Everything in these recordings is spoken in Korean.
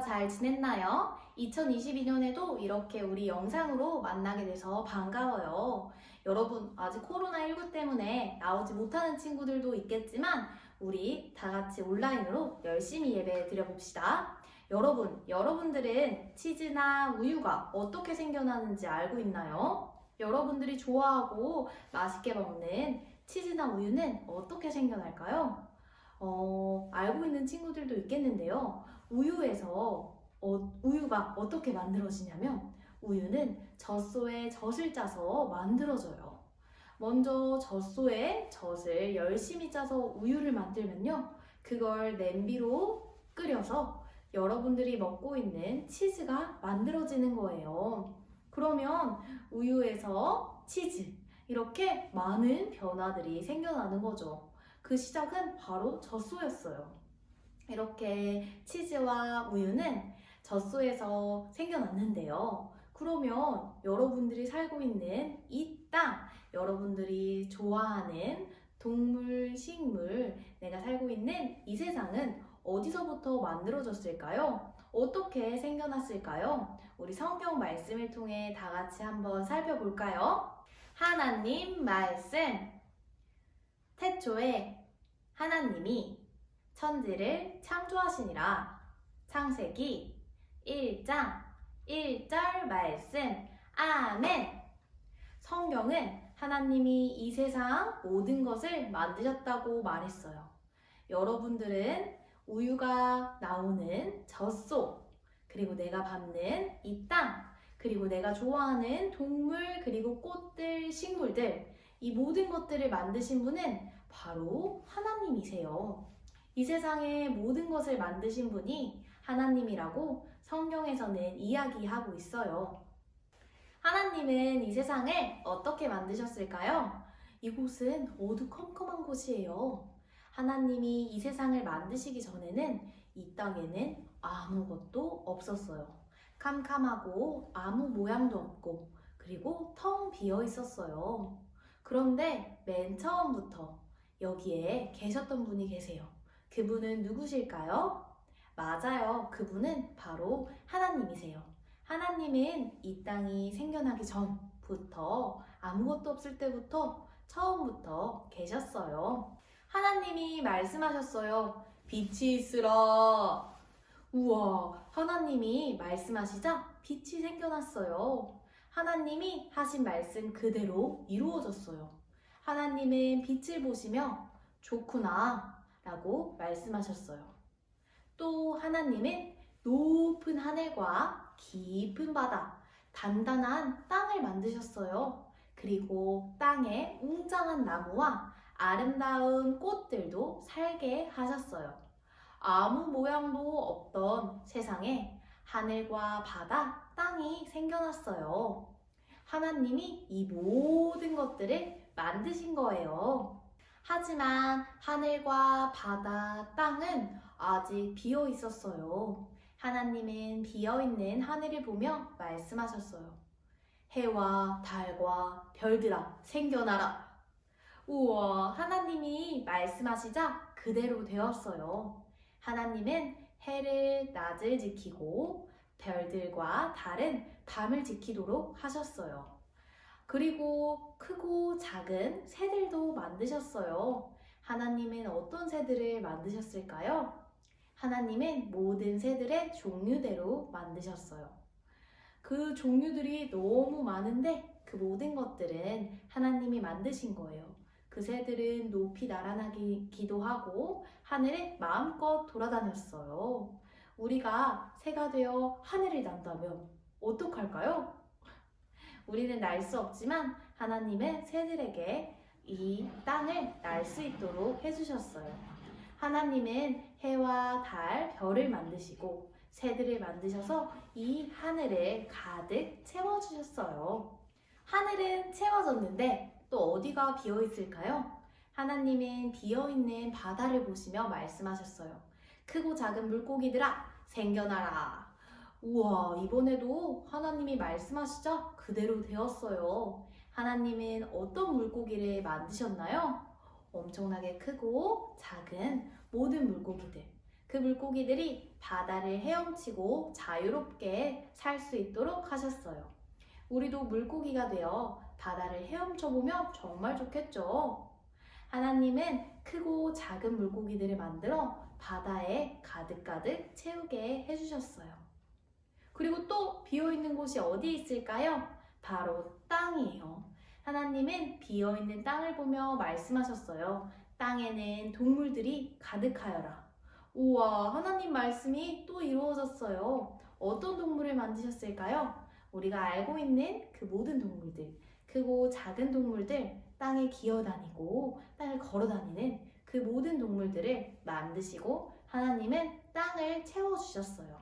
잘 지냈나요? 2022년에도 이렇게 우리 영상으로 만나게 돼서 반가워요. 여러분, 아직 코로나19 때문에 나오지 못하는 친구들도 있겠지만, 우리 다 같이 온라인으로 열심히 예배 드려봅시다. 여러분, 여러분들은 치즈나 우유가 어떻게 생겨나는지 알고 있나요? 여러분들이 좋아하고 맛있게 먹는 치즈나 우유는 어떻게 생겨날까요? 어, 알고 있는 친구들도 있겠는데요. 우유에서 어, 우유가 어떻게 만들어지냐면 우유는 젖소에 젖을 짜서 만들어져요. 먼저 젖소에 젖을 열심히 짜서 우유를 만들면요. 그걸 냄비로 끓여서 여러분들이 먹고 있는 치즈가 만들어지는 거예요. 그러면 우유에서 치즈 이렇게 많은 변화들이 생겨나는 거죠. 그 시작은 바로 젖소였어요. 이렇게 치즈와 우유는 젖소에서 생겨났는데요. 그러면 여러분들이 살고 있는 이 땅, 여러분들이 좋아하는 동물, 식물, 내가 살고 있는 이 세상은 어디서부터 만들어졌을까요? 어떻게 생겨났을까요? 우리 성경 말씀을 통해 다 같이 한번 살펴볼까요? 하나님 말씀. 태초에 하나님이 천지를 창조하시니라. 창세기 1장 1절 말씀. 아멘. 성경은 하나님이 이 세상 모든 것을 만드셨다고 말했어요. 여러분들은 우유가 나오는 젖소, 그리고 내가 밟는 이 땅, 그리고 내가 좋아하는 동물, 그리고 꽃들, 식물들, 이 모든 것들을 만드신 분은 바로 하나님이세요. 이 세상의 모든 것을 만드신 분이 하나님이라고 성경에서는 이야기하고 있어요. 하나님은 이 세상을 어떻게 만드셨을까요? 이곳은 어두컴컴한 곳이에요. 하나님이 이 세상을 만드시기 전에는 이 땅에는 아무것도 없었어요. 캄캄하고 아무 모양도 없고 그리고 텅 비어 있었어요. 그런데 맨 처음부터 여기에 계셨던 분이 계세요. 그분은 누구실까요? 맞아요. 그분은 바로 하나님이세요. 하나님은 이 땅이 생겨나기 전부터 아무것도 없을 때부터 처음부터 계셨어요. 하나님이 말씀하셨어요. 빛이 있으라. 우와, 하나님이 말씀하시자 빛이 생겨났어요. 하나님이 하신 말씀 그대로 이루어졌어요. 하나님은 빛을 보시며 좋구나 라고 말씀하셨어요. 또 하나님은 높은 하늘과 깊은 바다, 단단한 땅을 만드셨어요. 그리고 땅에 웅장한 나무와 아름다운 꽃들도 살게 하셨어요. 아무 모양도 없던 세상에 하늘과 바다, 땅이 생겨났어요. 하나님이 이 모든 것들을 만드신 거예요. 하지만 하늘과 바다, 땅은 아직 비어 있었어요. 하나님은 비어 있는 하늘을 보며 말씀하셨어요. 해와 달과 별들아, 생겨나라. 우와, 하나님이 말씀하시자 그대로 되었어요. 하나님은 해를 낮을 지키고 별들과 달은 밤을 지키도록 하셨어요. 그리고 크고 작은 새들도 만드셨어요. 하나님은 어떤 새들을 만드셨을까요? 하나님은 모든 새들의 종류대로 만드셨어요. 그 종류들이 너무 많은데 그 모든 것들은 하나님이 만드신 거예요. 그 새들은 높이 날아나기도 하고 하늘에 마음껏 돌아다녔어요. 우리가 새가 되어 하늘을 난다면 어떡할까요? 우리는 날 수 없지만 하나님은 새들에게 이 땅을 날 수 있도록 해주셨어요. 하나님은 해와 달, 별을 만드시고 새들을 만드셔서 이 하늘을 가득 채워주셨어요. 하늘은 채워졌는데 또 어디가 비어 있을까요? 하나님은 비어 있는 바다를 보시며 말씀하셨어요. 크고 작은 물고기들아, 생겨나라. 우와, 이번에도 하나님이 말씀하시자 그대로 되었어요. 하나님은 어떤 물고기를 만드셨나요? 엄청나게 크고 작은 모든 물고기들. 그 물고기들이 바다를 헤엄치고 자유롭게 살 수 있도록 하셨어요. 우리도 물고기가 되어 바다를 헤엄쳐보면 정말 좋겠죠. 하나님은 크고 작은 물고기들을 만들어 바다에 가득가득 채우게 해주셨어요. 그리고 또 비어있는 곳이 어디 있을까요? 바로 땅이에요. 하나님은 비어있는 땅을 보며 말씀하셨어요. 땅에는 동물들이 가득하여라. 우와, 하나님 말씀이 또 이루어졌어요. 어떤 동물을 만드셨을까요? 우리가 알고 있는 그 모든 동물들, 크고 작은 동물들, 땅에 기어다니고 땅을 걸어다니는 그 모든 동물들을 만드시고 하나님은 땅을 채워주셨어요.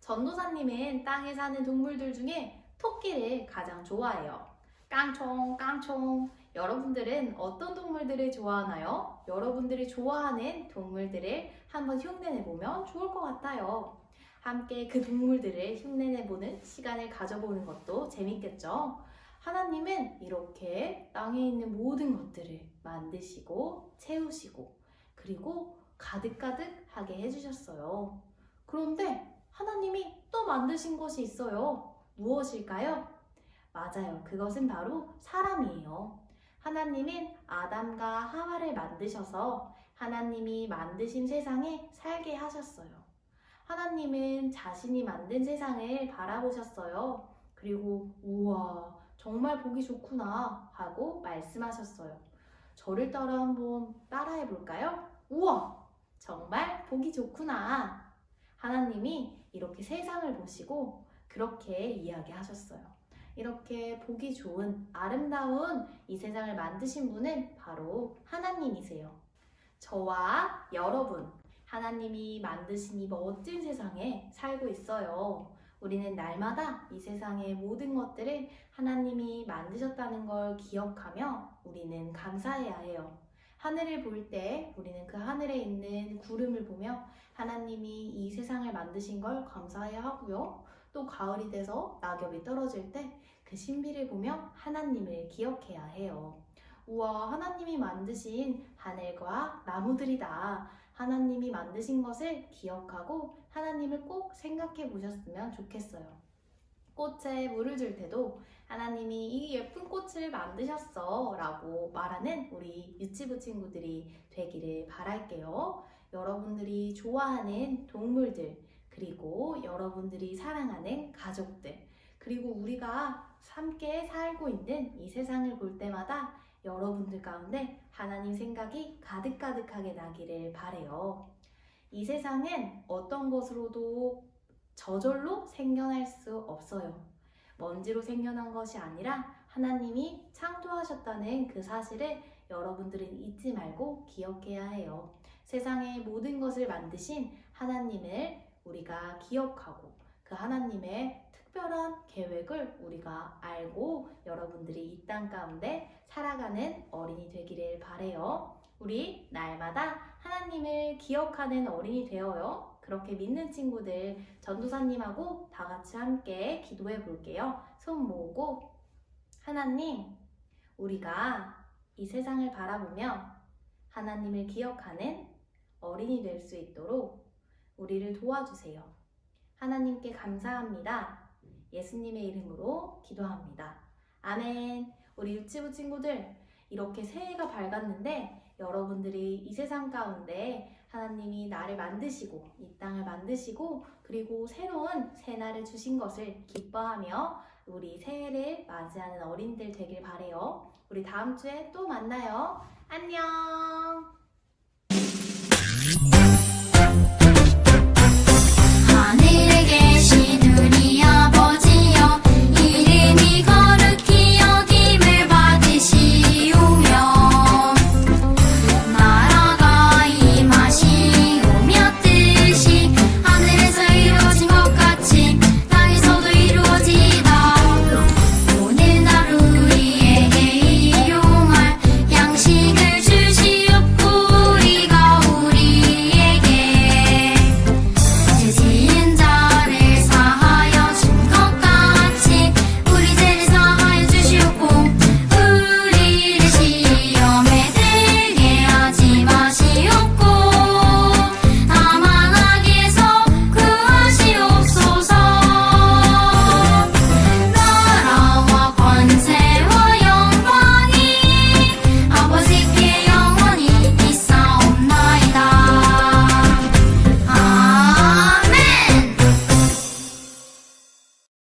전도사님은 땅에 사는 동물들 중에 토끼를 가장 좋아해요. 깡총, 깡총. 여러분들은 어떤 동물들을 좋아하나요? 여러분들이 좋아하는 동물들을 한번 흉내내보면 좋을 것 같아요. 함께 그 동물들을 흉내내보는 시간을 가져보는 것도 재밌겠죠? 하나님은 이렇게 땅에 있는 모든 것들을 만드시고 채우시고 그리고 가득가득하게 해주셨어요. 그런데 하나님이 또 만드신 것이 있어요. 무엇일까요? 맞아요. 그것은 바로 사람이에요. 하나님은 아담과 하와를 만드셔서 하나님이 만드신 세상에 살게 하셨어요. 하나님은 자신이 만든 세상을 바라보셨어요. 그리고 우와, 정말 보기 좋구나 하고 말씀하셨어요. 저를 따라 한번 따라해 볼까요? 우와, 정말 보기 좋구나. 하나님이 이렇게 세상을 보시고 그렇게 이야기하셨어요. 이렇게 보기 좋은 아름다운 이 세상을 만드신 분은 바로 하나님이세요. 저와 여러분, 하나님이 만드신 이 멋진 세상에 살고 있어요. 우리는 날마다 이 세상의 모든 것들을 하나님이 만드셨다는 걸 기억하며 우리는 감사해야 해요. 하늘을 볼 때 우리는 그 하늘에 있는 구름을 보며 하나님이 이 세상을 만드신 걸 감사해야 하고요. 또 가을이 돼서 낙엽이 떨어질 때 그 신비를 보며 하나님을 기억해야 해요. 우와, 하나님이 만드신 하늘과 나무들이다. 하나님이 만드신 것을 기억하고 하나님을 꼭 생각해 보셨으면 좋겠어요. 꽃에 물을 줄 때도 하나님이 이 예쁜 꽃을 만드셨어 라고 말하는 우리 유치부 친구들이 되기를 바랄게요. 여러분들이 좋아하는 동물들, 그리고 여러분들이 사랑하는 가족들, 그리고 우리가 함께 살고 있는 이 세상을 볼 때마다 여러분들 가운데 하나님 생각이 가득가득하게 나기를 바래요. 이 세상은 어떤 것으로도 저절로 생겨날 수 없어요. 먼지로 생겨난 것이 아니라 하나님이 창조하셨다는 그 사실을 여러분들은 잊지 말고 기억해야 해요. 세상의 모든 것을 만드신 하나님을 우리가 기억하고 그 하나님의 특별한 계획을 우리가 알고 여러분들이 이 땅 가운데 살아가는 어린이 되기를 바래요. 우리 날마다 하나님을 기억하는 어린이 되어요. 그렇게 믿는 친구들 전도사님하고 다 같이 함께 기도해 볼게요. 손 모으고 하나님 우리가 이 세상을 바라보며 하나님을 기억하는 어린이 될 수 있도록 우리를 도와주세요. 하나님께 감사합니다. 예수님의 이름으로 기도합니다. 아멘. 우리 유치부 친구들, 이렇게 새해가 밝았는데 여러분들이 이 세상 가운데 하나님이 나를 만드시고 이 땅을 만드시고 그리고 새로운 새날을 주신 것을 기뻐하며 우리 새해를 맞이하는 어린들 되길 바래요. 우리 다음 주에 또 만나요. 안녕. 하늘에 계신 우리